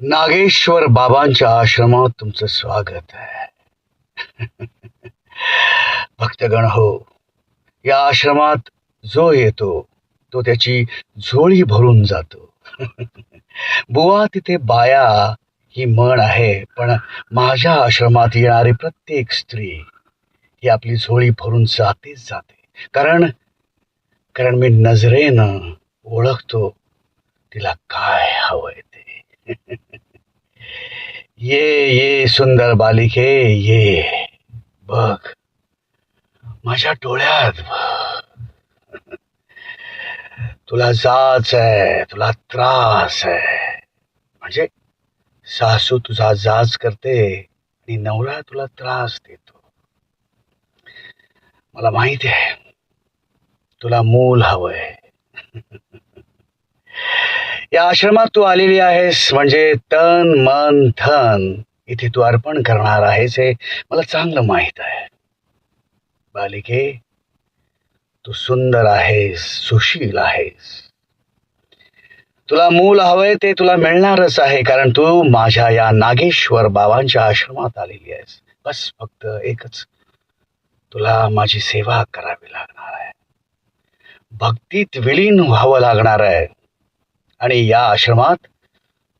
नागेश्वर बाबांच्या आश्रमात तुमचं स्वागत आहे. भक्तगण हो या आश्रमात जो येतो तो त्याची झोळी भरून जातो. बुवा तिथे बाया ही म्हण आहे पण माझ्या आश्रमात येणारी प्रत्येक स्त्री ही आपली झोळी भरून जातेच जाते. कारण कारण मी नजरेनं ओळखतो तिला काय हवंय ते. ये ये सुंदर बालिके ये बघ. माझ्या डोळ्यात तुला जाच आहे तुला त्रास आहे. म्हणजे सासू तुझा जाच करते आणि नवरा तुला त्रास देतो. मला माहिती आहे तुला मूल हवंय. या आश्रमात तू आलेली आहेस म्हणजे तन मन धन. इथे तू अर्पण करणार आहेस हे मला चांगलं माहीत आहे. बालिके तू सुंदर आहेस सुशील आहेस. तुला मूल हवंय ते तुला मिळणारच आहे कारण तू माझ्या या नागेश्वर बाबांच्या आश्रमात आलेली आहेस. बस फक्त एकच. तुला माझी सेवा करावी लागणार आहे. भक्तीत विलीन व्हावं लागणार आहे. आणि या आश्रमात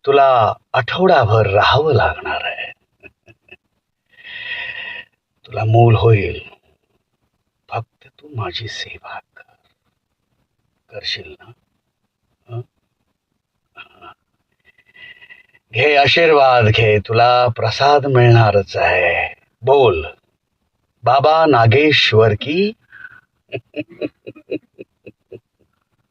तुला आठवडाभर राहावं लागणार आहे. तुला मूल होईल. फक्त तू माझी सेवा कर. करशील ना? घे आशीर्वाद घे. तुला प्रसाद मिळणारच आहे. बोल. बाबा नागेश्वर की?